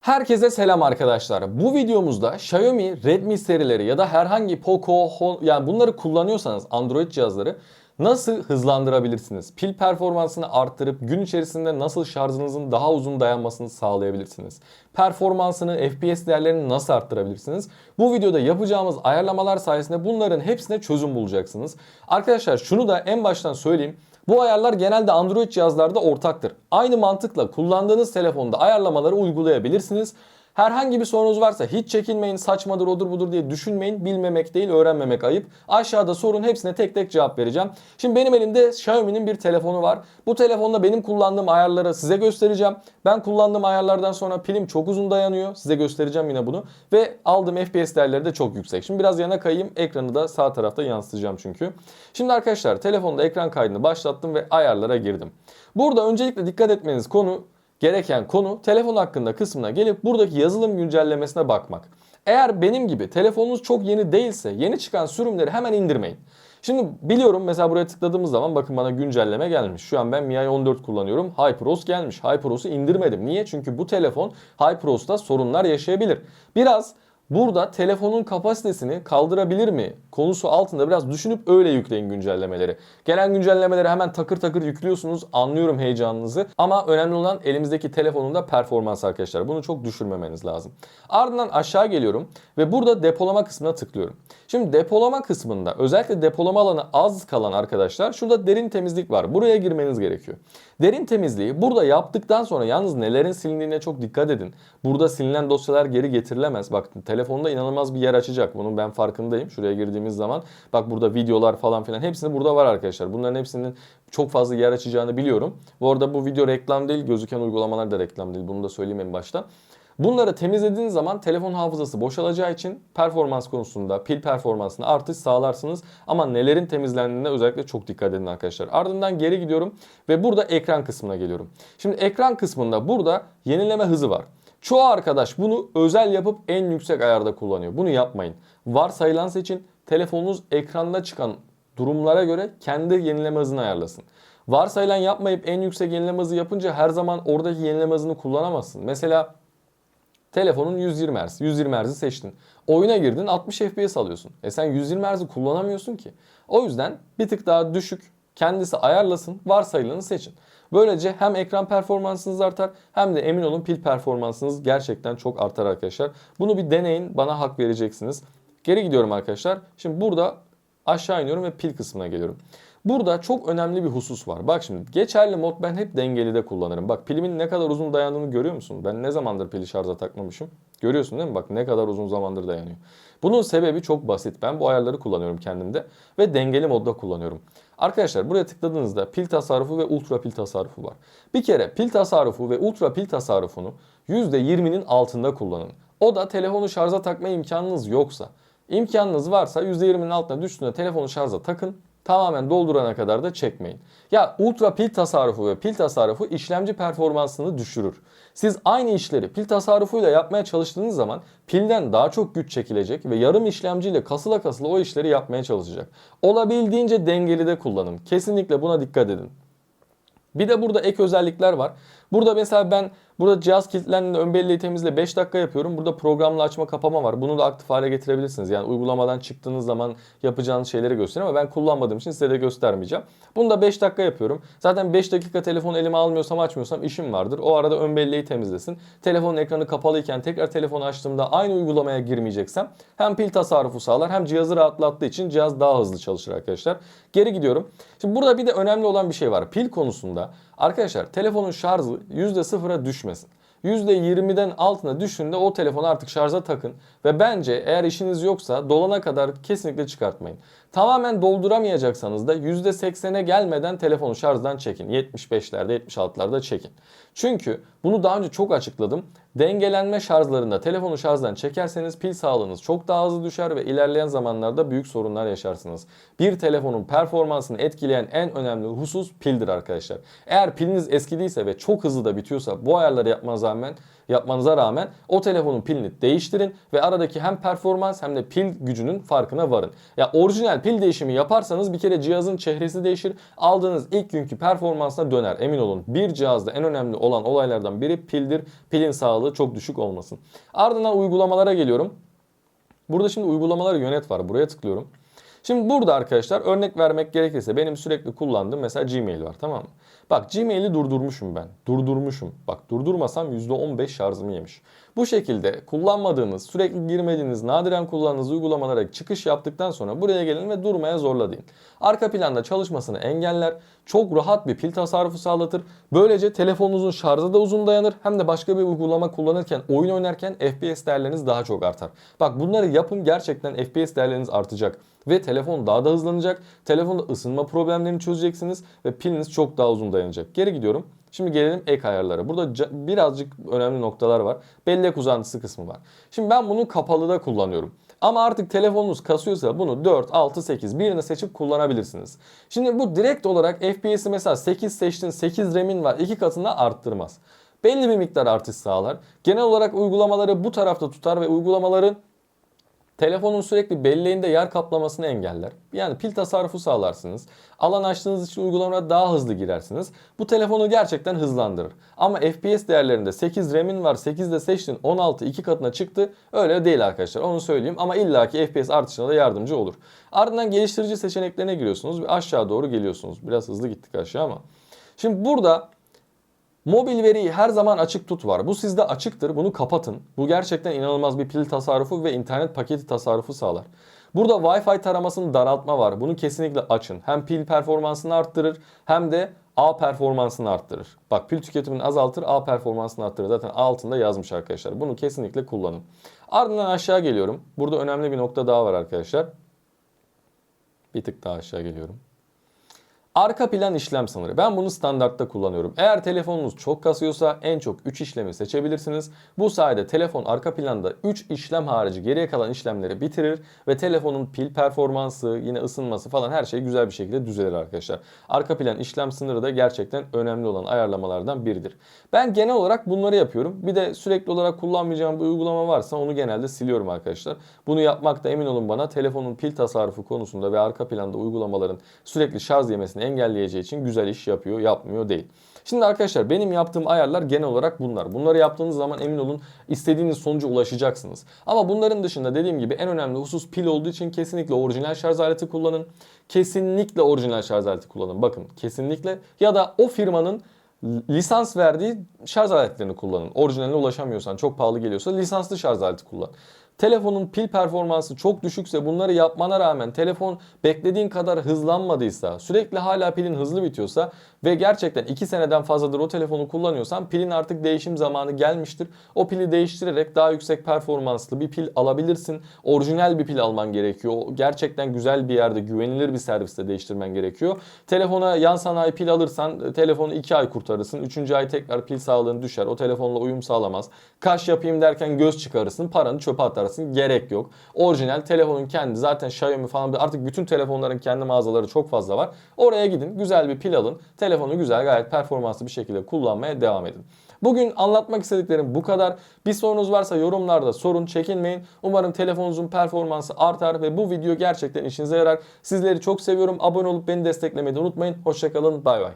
Herkese selam arkadaşlar. Bu videomuzda Xiaomi, Redmi serileri ya da herhangi Poco, Hon- yani bunları kullanıyorsanız Android cihazları nasıl hızlandırabilirsiniz? Pil performansını arttırıp gün içerisinde nasıl şarjınızın daha uzun dayanmasını sağlayabilirsiniz? Performansını, FPS değerlerini nasıl arttırabilirsiniz? Bu videoda yapacağımız ayarlamalar sayesinde bunların hepsine çözüm bulacaksınız. Arkadaşlar şunu da en baştan söyleyeyim. Bu ayarlar genelde Android cihazlarda ortaktır. Aynı mantıkla kullandığınız telefonda ayarlamaları uygulayabilirsiniz. Herhangi bir sorunuz varsa hiç çekinmeyin, saçmadır odur budur diye düşünmeyin. Bilmemek değil, öğrenmemek ayıp. Aşağıda sorun hepsine tek tek cevap vereceğim. Şimdi benim elimde Xiaomi'nin bir telefonu var. Bu telefonda benim kullandığım ayarları size göstereceğim. Ben kullandığım ayarlardan sonra pilim çok uzun dayanıyor. Size göstereceğim yine bunu. Ve aldığım FPS değerleri de çok yüksek. Şimdi biraz yana kayayım. Ekranı da sağ tarafta yansıtacağım çünkü. Şimdi arkadaşlar telefonda ekran kaydını başlattım ve ayarlara girdim. Burada öncelikle dikkat etmeniz konu gereken konu telefon hakkında kısmına gelip buradaki yazılım güncellemesine bakmak. Eğer benim gibi telefonunuz çok yeni değilse yeni çıkan sürümleri hemen indirmeyin. Şimdi biliyorum mesela buraya tıkladığımız zaman bakın bana güncelleme gelmiş. Şu an ben MIUI 14 kullanıyorum. HyperOS gelmiş. HyperOS'u indirmedim. Niye? Çünkü bu telefon HyperOS'ta sorunlar yaşayabilir. Biraz Burada telefonun kapasitesini kaldırabilir mi konusu altında biraz düşünüp öyle yükleyin güncellemeleri. Gelen güncellemeleri hemen takır takır yüklüyorsunuz. Anlıyorum heyecanınızı. Ama önemli olan elimizdeki telefonun da performans arkadaşlar. Bunu çok düşürmemeniz lazım. Ardından aşağı geliyorum ve burada depolama kısmına tıklıyorum. Şimdi depolama kısmında özellikle depolama alanı az kalan arkadaşlar şurada derin temizlik var. Buraya girmeniz gerekiyor. Derin temizliği burada yaptıktan sonra yalnız nelerin silindiğine çok dikkat edin. Burada silinen dosyalar geri getirilemez. Bak telefonda inanılmaz bir yer açacak. Bunun ben farkındayım. Şuraya girdiğimiz zaman bak burada videolar falan filan hepsini burada var arkadaşlar. Bunların hepsinin çok fazla yer açacağını biliyorum. Bu arada bu video reklam değil. Gözüken uygulamalar da reklam değil. Bunu da söyleyeyim en başta. Bunları temizlediğiniz zaman telefon hafızası boşalacağı için performans konusunda, pil performansında artış sağlarsınız. Ama nelerin temizlendiğine özellikle çok dikkat edin arkadaşlar. Ardından geri gidiyorum ve burada ekran kısmına geliyorum. Şimdi ekran kısmında burada yenileme hızı var. Çoğu arkadaş bunu özel yapıp en yüksek ayarda kullanıyor. Bunu yapmayın. Varsayılan seçin. Telefonunuz ekranda çıkan durumlara göre kendi yenileme hızını ayarlasın. Varsayılan yapmayıp en yüksek yenileme hızı yapınca her zaman oradaki yenileme hızını kullanamazsın. Mesela Telefonun 120 Hz. 120 Hz'i seçtin. Oyuna girdin 60 FPS alıyorsun. E sen 120 Hz'i kullanamıyorsun ki. O yüzden bir tık daha düşük kendisi ayarlasın varsayılanı seçin. Böylece hem ekran performansınız artar hem de emin olun pil performansınız gerçekten çok artar arkadaşlar. Bunu bir deneyin bana hak vereceksiniz. Geri gidiyorum arkadaşlar. Şimdi burada aşağı iniyorum ve pil kısmına geliyorum. Burada çok önemli bir husus var. Bak şimdi geçerli mod ben hep dengeli de kullanırım. Bak pilimin ne kadar uzun dayandığını görüyor musun? Ben ne zamandır pili şarja takmamışım? Görüyorsun değil mi? Bak ne kadar uzun zamandır dayanıyor. Bunun sebebi çok basit. Ben bu ayarları kullanıyorum kendimde ve dengeli modda kullanıyorum. Arkadaşlar buraya tıkladığınızda pil tasarrufu ve ultra pil tasarrufu var. Bir kere pil tasarrufu ve ultra pil tasarrufunu %20'nin altında kullanın. O da telefonu şarja takma imkanınız yoksa. İmkanınız varsa %20'nin altına düştüğünde telefonu şarja takın. Tamamen doldurana kadar da çekmeyin. Ya ultra pil tasarrufu ve pil tasarrufu işlemci performansını düşürür. Siz aynı işleri pil tasarrufuyla yapmaya çalıştığınız zaman pilden daha çok güç çekilecek ve yarım işlemciyle kasıla kasıla o işleri yapmaya çalışacak. Olabildiğince dengeli de kullanın. Kesinlikle buna dikkat edin. Bir de burada ek özellikler var. Burada mesela ben burada cihaz kilitlendiğinde ön belleği temizle 5 dakika yapıyorum. Burada programla açma kapama var. Bunu da aktif hale getirebilirsiniz. Yani uygulamadan çıktığınız zaman yapacağınız şeyleri gösteriyor ama ben kullanmadığım için size de göstermeyeceğim. Bunu da 5 dakika yapıyorum. Zaten 5 dakika telefonu elime almıyorsam açmıyorsam işim vardır. O arada ön belleği temizlesin. Telefonun ekranı kapalıyken tekrar telefonu açtığımda aynı uygulamaya girmeyeceksem hem pil tasarrufu sağlar hem cihazı rahatlattığı için cihaz daha hızlı çalışır arkadaşlar. Geri gidiyorum. Şimdi burada bir de önemli olan bir şey var. Pil konusunda arkadaşlar telefonun şarjı %0'a düşmesin. %20'den altına düşünde o telefonu artık şarja takın ve bence eğer işiniz yoksa dolana kadar kesinlikle çıkartmayın. Tamamen dolduramayacaksanız da %80'e gelmeden telefonu şarjdan çekin. 75'lerde 76'larda çekin. Çünkü bunu daha önce çok açıkladım. Dengelenme şarjlarında telefonu şarjdan çekerseniz pil sağlığınız çok daha hızlı düşer ve ilerleyen zamanlarda büyük sorunlar yaşarsınız. Bir telefonun performansını etkileyen en önemli husus pildir arkadaşlar. Eğer piliniz eskidiyse ve çok hızlı da bitiyorsa bu ayarları yapmanıza rağmen yapmanıza rağmen o telefonun pilini değiştirin ve aradaki hem performans hem de pil gücünün farkına varın. Ya orijinal pil değişimi yaparsanız bir kere cihazın çehresi değişir. Aldığınız ilk günkü performansına döner. Emin olun. Bir cihazda en önemli olan olaylardan biri pildir. Pilin sağlığı çok düşük olmasın. Ardından uygulamalara geliyorum. Burada şimdi uygulamaları yönet var. Buraya tıklıyorum. Şimdi burada arkadaşlar örnek vermek gerekirse benim sürekli kullandığım mesela Gmail var tamam mı? Bak Gmail'i durdurmuşum ben. Durdurmuşum. Bak durdurmasam %15 şarjımı yemiş. Bu şekilde kullanmadığınız, sürekli girmediğiniz, nadiren kullandığınız uygulamalara çıkış yaptıktan sonra buraya gelin ve durmaya zorla deyin. Arka planda çalışmasını engeller, çok rahat bir pil tasarrufu sağlatır. Böylece telefonunuzun şarjı da uzun dayanır hem de başka bir uygulama kullanırken, oyun oynarken FPS değerleriniz daha çok artar. Bak bunları yapın gerçekten FPS değerleriniz artacak ve telefon daha da hızlanacak. Telefonda ısınma problemlerini çözeceksiniz ve piliniz çok daha uzun dayanacak. Geri gidiyorum. Şimdi gelelim ek ayarlara. Burada birazcık önemli noktalar var. Bellek uzantısı kısmı var. Şimdi ben bunu kapalıda kullanıyorum. Ama artık telefonunuz kasıyorsa bunu 4, 6, 8 birini seçip kullanabilirsiniz. Şimdi bu direkt olarak FPS'i mesela 8 seçtin 8 RAM'in var 2 katına arttırmaz. Belli bir miktar artış sağlar. Genel olarak uygulamaları bu tarafta tutar ve uygulamaların Telefonun sürekli belleğinde yer kaplamasını engeller. Yani pil tasarrufu sağlarsınız. Alan açtığınız için uygulamaya daha hızlı girersiniz. Bu telefonu gerçekten hızlandırır. Ama FPS değerlerinde 8 RAM'in var 8 de seçtin 16 iki katına çıktı. Öyle değil arkadaşlar onu söyleyeyim. Ama illaki FPS artışına da yardımcı olur. Ardından geliştirici seçeneklerine giriyorsunuz ve aşağı doğru geliyorsunuz. Biraz hızlı gittik aşağı ama. Şimdi burada Mobil veriyi her zaman açık tut var. Bu sizde açıktır. Bunu kapatın. Bu gerçekten inanılmaz bir pil tasarrufu ve internet paketi tasarrufu sağlar. Burada Wi-Fi taramasını daraltma var. Bunu kesinlikle açın. Hem pil performansını arttırır hem de A performansını arttırır. Bak pil tüketimini azaltır, A performansını arttırır. Zaten altında yazmış arkadaşlar. Bunu kesinlikle kullanın. Ardından aşağı geliyorum. Burada önemli bir nokta daha var arkadaşlar. Bir tık daha aşağı geliyorum. Arka plan işlem sınırı. Ben bunu standartta kullanıyorum. Eğer telefonunuz çok kasıyorsa en çok 3 işlemi seçebilirsiniz. Bu sayede telefon arka planda 3 işlem harici geriye kalan işlemleri bitirir ve telefonun pil performansı, yine ısınması falan her şey güzel bir şekilde düzelir arkadaşlar. Arka plan işlem sınırı da gerçekten önemli olan ayarlamalardan biridir. Ben genel olarak bunları yapıyorum. Bir de sürekli olarak kullanmayacağım bir uygulama varsa onu genelde siliyorum arkadaşlar. Bunu yapmakta emin olun bana telefonun pil tasarrufu konusunda ve arka planda uygulamaların sürekli şarj yemesini engelleyeceği için güzel iş yapıyor, yapmıyor değil. Şimdi arkadaşlar benim yaptığım ayarlar genel olarak bunlar. Bunları yaptığınız zaman emin olun istediğiniz sonuca ulaşacaksınız. Ama bunların dışında dediğim gibi en önemli husus pil olduğu için kesinlikle orijinal şarj aleti kullanın. Kesinlikle orijinal şarj aleti kullanın. Bakın kesinlikle ya da o firmanın lisans verdiği şarj aletlerini kullanın. Orijinaline ulaşamıyorsan, çok pahalı geliyorsa lisanslı şarj aleti kullan. Telefonun pil performansı çok düşükse bunları yapmana rağmen telefon beklediğin kadar hızlanmadıysa, sürekli hala pilin hızlı bitiyorsa ve gerçekten 2 seneden fazladır o telefonu kullanıyorsan pilin artık değişim zamanı gelmiştir. O pili değiştirerek daha yüksek performanslı bir pil alabilirsin. Orijinal bir pil alman gerekiyor. Gerçekten güzel bir yerde, güvenilir bir serviste değiştirmen gerekiyor. Telefona yan sanayi pil alırsan e, telefonu 2 ay kurtarırsın. 3. ay tekrar pil sağlığın düşer. O telefonla uyum sağlamaz. Kaş yapayım derken göz çıkarırsın. Paranı çöpe atarsın. Gerek yok. Orijinal telefonun kendi zaten Xiaomi falan artık bütün telefonların kendi mağazaları çok fazla var. Oraya gidin. Güzel bir pil alın. Telefonu güzel gayet performanslı bir şekilde kullanmaya devam edin. Bugün anlatmak istediklerim bu kadar. Bir sorunuz varsa yorumlarda sorun, çekinmeyin. Umarım telefonunuzun performansı artar ve bu video gerçekten işinize yarar. Sizleri çok seviyorum. Abone olup beni desteklemeyi de unutmayın. Hoşçakalın. Bay bay.